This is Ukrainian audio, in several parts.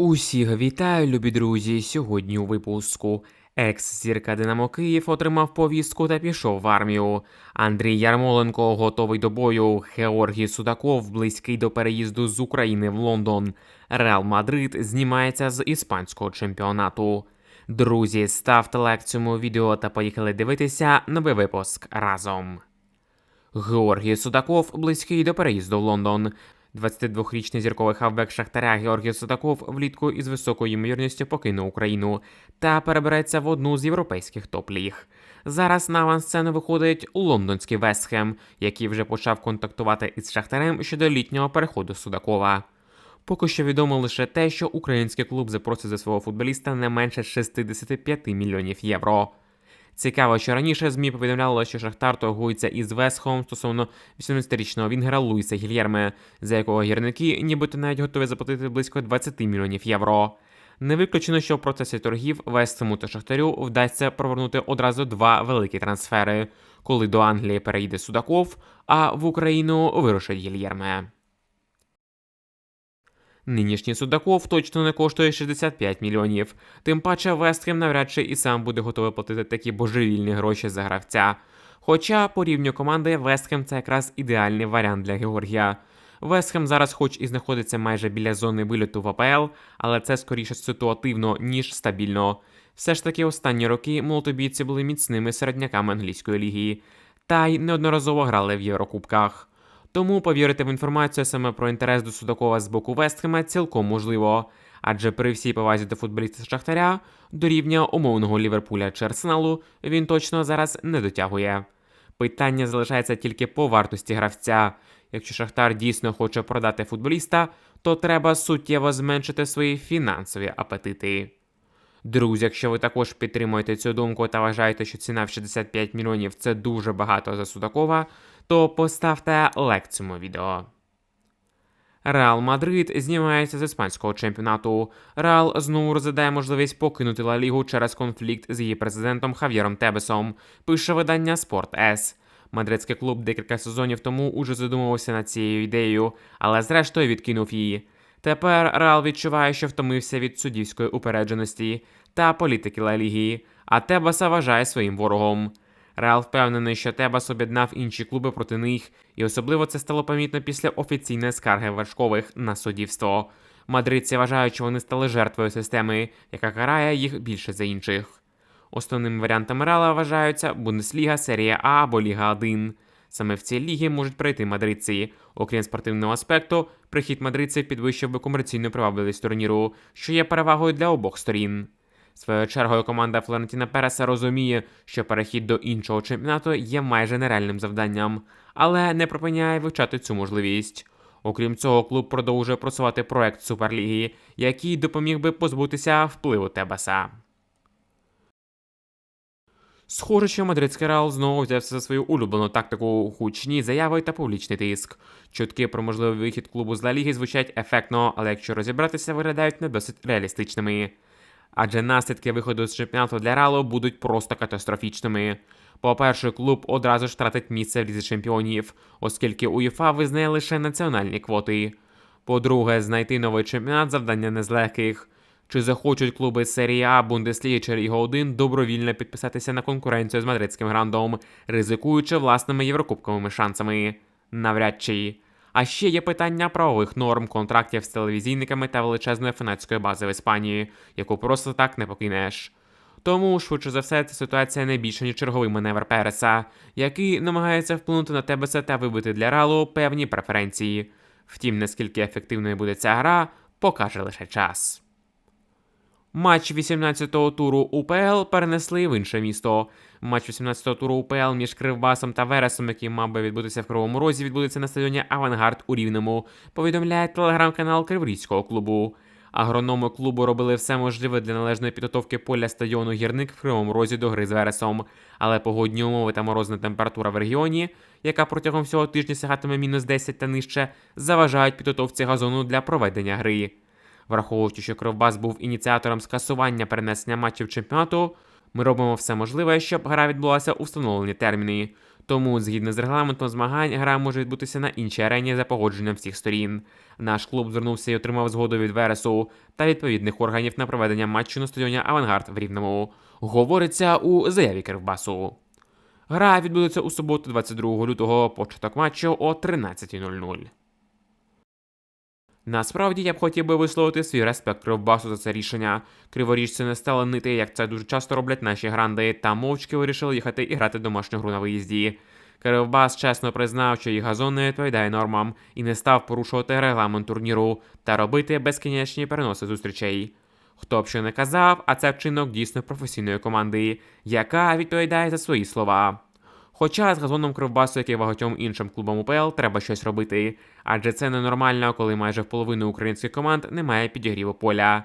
Усіх вітаю, любі друзі. Сьогодні у випуску. Екс-зірка Динамо Київ отримав повістку та пішов в армію. Андрій Ярмоленко готовий до бою. Георгій Судаков близький до переїзду з України в Лондон. Реал Мадрид знімається з іспанського чемпіонату. Друзі, ставте лайк цьому відео та поїхали дивитися новий випуск разом. Георгій Судаков близький до переїзду в Лондон. 22-річний зірковий хавбек Шахтаря Георгій Судаков влітку із високою ймовірністю покине Україну та перебереться в одну з європейських топ-ліг. Зараз на авансцену виходить лондонський Вестхем, який вже почав контактувати із Шахтарем щодо літнього переходу Судакова. Поки що відомо лише те, що український клуб запросить за свого футболіста не менше 65 мільйонів євро. Цікаво, що раніше ЗМІ повідомляли, що Шахтар торгується із Весхом стосовно 18-річного Вінгера Луїса Гільєрме, за якого гірники нібито навіть готові заплатити близько 20 мільйонів євро. Не виключено, що в процесі торгів Вестхему та Шахтарю вдасться провернути одразу два великі трансфери, коли до Англії переїде Судаков, а в Україну вирушить Гільєрме. Нинішній Судаков точно не коштує 65 мільйонів. Тим паче Вестхем навряд чи і сам буде готовий платити такі божевільні гроші за гравця. Хоча по рівню команди Вестхем це якраз ідеальний варіант для Георгія. Вестхем зараз, хоч і знаходиться майже біля зони вильоту в АПЛ, але це скоріше ситуативно, ніж стабільно. Все ж таки, останні роки молотобійці були міцними середняками англійської ліги, та й неодноразово грали в Єврокубках. Тому повірити в інформацію саме про інтерес до Судакова з боку Вестхема цілком можливо, адже при всій повазі до футболіста Шахтаря до рівня умовного Ліверпуля чи Арсеналу він точно зараз не дотягує. Питання залишається тільки по вартості гравця. Якщо Шахтар дійсно хоче продати футболіста, то треба суттєво зменшити свої фінансові апетити. Друзі, якщо ви також підтримуєте цю думку та вважаєте, що ціна в 65 мільйонів це дуже багато за Судакова, то поставте лайк цьому відео. Реал Мадрид знімається з іспанського чемпіонату. Реал знову розглядає можливість покинути Ла Лігу через конфлікт з її президентом Хав'єром Тебесом. Пише видання Спорт С. Мадридський клуб декілька сезонів тому уже задумувався над цією ідеєю, але зрештою відкинув її. Тепер Реал відчуває, що втомився від суддівської упередженості та політики Ла Ліги, а Тебаса вважає своїм ворогом. Реал впевнений, що Тебас об'єднав інші клуби проти них, і особливо це стало помітно після офіційної скарги вершкових на суддівство. Мадридці вважають, що вони стали жертвою системи, яка карає їх більше за інших. Основними варіантами Реала вважаються Бундесліга, Серія А або Ліга 1. Саме в цій лігі можуть пройти мадридці. Окрім спортивного аспекту, прихід мадридців підвищив би комерційну привабливість турніру, що є перевагою для обох сторін. Своєю чергою команда Флорентіна Переса розуміє, що перехід до іншого чемпіонату є майже нереальним завданням, але не припиняє вивчати цю можливість. Окрім цього, клуб продовжує просувати проект Суперліги, який допоміг би позбутися впливу Тебаса. Схоже, що мадридський Реал знову взявся за свою улюблену тактику гучні заяви та публічний тиск. Чутки про можливий вихід клубу з Ла Ліги звучать ефектно, але якщо розібратися, виглядають не досить реалістичними. Адже наслідки виходу з чемпіонату для Реалу будуть просто катастрофічними. По-перше, клуб одразу ж втратить місце в лізі чемпіонів, оскільки УЄФА визнає лише національні квоти. По-друге, знайти новий чемпіонат завдання не з легких. Чи захочуть клуби серії А, Бундесліги чи Ліга 1 добровільно підписатися на конкуренцію з мадридським грандом, ризикуючи власними єврокубковими шансами? Навряд чи. А ще є питання правових норм, контрактів з телевізійниками та величезної фанатської бази в Іспанії, яку просто так не покинеш. Тому, швидше за все, ця ситуація не більше, ніж черговий маневр Переса, який намагається вплинути на Тебеса та вибити для Ралу певні преференції. Втім, наскільки ефективною буде ця гра, покаже лише час. Матч 18-го туру УПЛ перенесли в інше місто. Матч 18-го туру УПЛ між Кривбасом та Вересом, який мав би відбутися в Кривому Розі, відбудеться на стадіоні Авангард у Рівному. Повідомляє телеграм-канал Криворізького клубу. Агрономи клубу робили все можливе для належної підготовки поля стадіону гірник в Кривому Розі до гри з Вересом. Але погодні умови та морозна температура в регіоні, яка протягом всього тижня сягатиме мінус 10 та нижче, заважають підготовці газону для проведення гри. Враховуючи, що Кривбас був ініціатором скасування перенесення матчів чемпіонату, ми робимо все можливе, щоб гра відбулася у встановлені терміни. Тому, згідно з регламентом змагань, гра може відбутися на іншій арені за погодженням всіх сторін. Наш клуб звернувся і отримав згоду від Вересу та відповідних органів на проведення матчу на стадіоні Авангард в Рівному. Говориться у заяві Кривбасу. Гра відбудеться у суботу, 22 лютого, початок матчу о 13.00. Насправді я б хотів би висловити свій респект Кривбасу за це рішення. Криворіжці не стали нити, як це дуже часто роблять наші гранди, та мовчки вирішили їхати і грати домашню гру на виїзді. Кривбас чесно признав, що їх газон не відповідає нормам і не став порушувати регламент турніру та робити безкінечні переноси зустрічей. Хто б що не казав, а це вчинок дійсно професійної команди, яка відповідає за свої слова. Хоча з газоном Кривбасу, як і багатьом іншим клубам УПЛ, треба щось робити, адже це ненормально, коли майже в половину українських команд немає підігріву поля.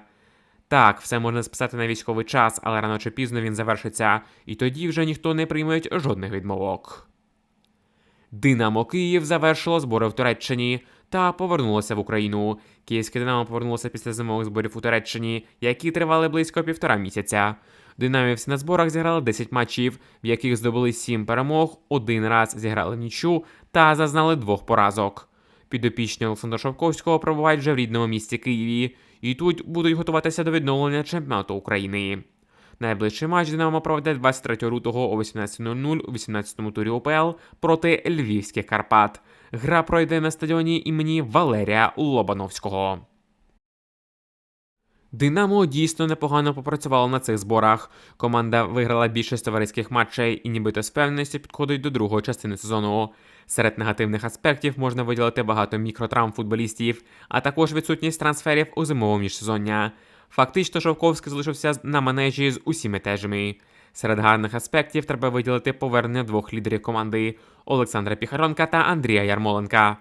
Так, все можна списати на військовий час, але рано чи пізно він завершиться, і тоді вже ніхто не прийме жодних відмовок. Динамо Київ завершило збори в Туреччині та повернулося в Україну. Київське Динамо повернулося після зимових зборів у Туреччині, які тривали близько півтора місяця. Динамівці на зборах зіграли 10 матчів, в яких здобули 7 перемог, один раз зіграли нічу та зазнали двох поразок. Підопічні Олександра Шовковського пробувають вже в рідному місті Києві, і тут будуть готуватися до відновлення чемпіонату України. Найближчий матч Динамо проведе 23 лютого о 18.00 у 18-му турі УПЛ проти Львівських Карпат. Гра пройде на стадіоні імені Валерія Лобановського. Динамо дійсно непогано попрацювало на цих зборах. Команда виграла більшість товариських матчей і нібито з певністю підходить до другої частини сезону. Серед негативних аспектів можна виділити багато мікротравм футболістів, а також відсутність трансферів у зимовому міжсезоння. Фактично, Шовковський залишився на манежі з усіми тежами. Серед гарних аспектів треба виділити повернення двох лідерів команди Олександра Піхаронка та Андрія Ярмоленка.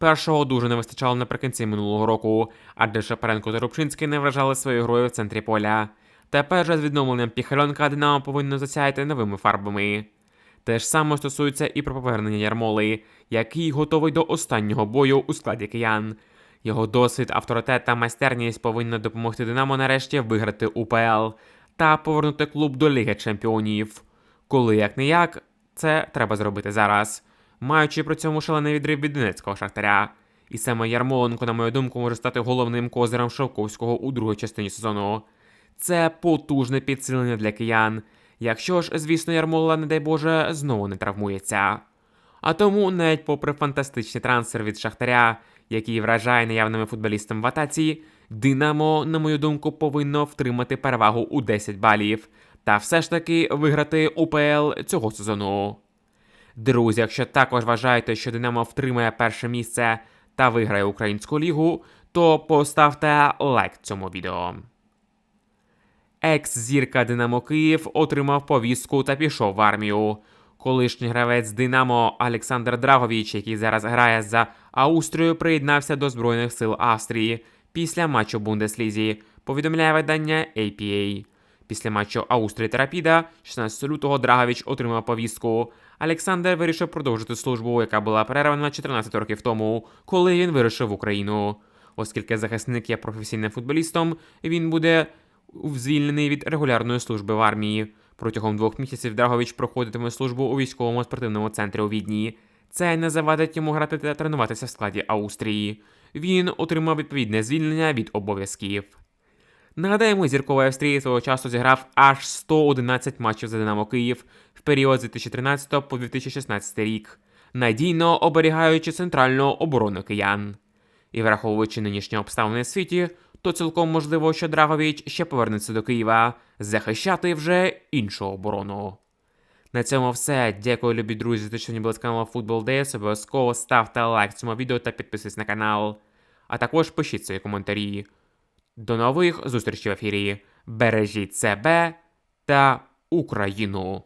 Першого дуже не вистачало наприкінці минулого року, адже Шапаренко та Рубчинський не вражали своєю грою в центрі поля. Тепер же з відновленням Піхальонка Динамо повинно засяяти новими фарбами. Те ж саме стосується і про повернення Ярмоли, який готовий до останнього бою у складі киян. Його досвід, авторитет та майстерність повинні допомогти Динамо нарешті виграти УПЛ та повернути клуб до Ліги Чемпіонів. Коли як не як, це треба зробити зараз маючи при цьому шалений відрив від Донецького шахтаря. І саме Ярмоленко, на мою думку, може стати головним козирем Шовковського у другій частині сезону. Це потужне підсилення для киян. Якщо ж, звісно, Ярмола, не дай Боже, знову не травмується. А тому, навіть попри фантастичний трансфер від Шахтаря, який вражає наявними футболістами в атаці, Динамо, на мою думку, повинно втримати перевагу у 10 балів та все ж таки виграти УПЛ цього сезону. Друзі, якщо також вважаєте, що Динамо втримає перше місце та виграє українську лігу, то поставте лайк цьому відео. Екс-зірка Динамо Київ отримав повістку та пішов в армію. Колишній гравець Динамо Олександр Драгович, який зараз грає за Австрію, приєднався до Збройних сил Австрії після матчу Бундеслізі, повідомляє видання APA. Після матчу Австрії та Рапіда 16 лютого Драгович отримав повістку. Олександр вирішив продовжити службу, яка була перервана 14 років тому, коли він вирішив в Україну. Оскільки захисник є професійним футболістом, він буде звільнений від регулярної служби в армії. Протягом двох місяців Драгович проходитиме службу у військовому спортивному центрі у Відні. Це не завадить йому грати та тренуватися в складі Австрії. Він отримав відповідне звільнення від обов'язків. Нагадаємо, зірковий Австрії свого часу зіграв аж 111 матчів за Динамо Київ в період з 2013 по 2016 рік, надійно оберігаючи центральну оборону киян. І враховуючи нинішні обставини в світі, то цілком можливо, що Драгович ще повернеться до Києва захищати вже іншу оборону. На цьому все. Дякую, любі друзі, за те, що не були з каналу Football Days. Обов'язково ставте лайк цьому відео та підписуйтесь на канал. А також пишіть свої коментарі. До нових зустрічей в ефірі. Бережіть себе та Україну!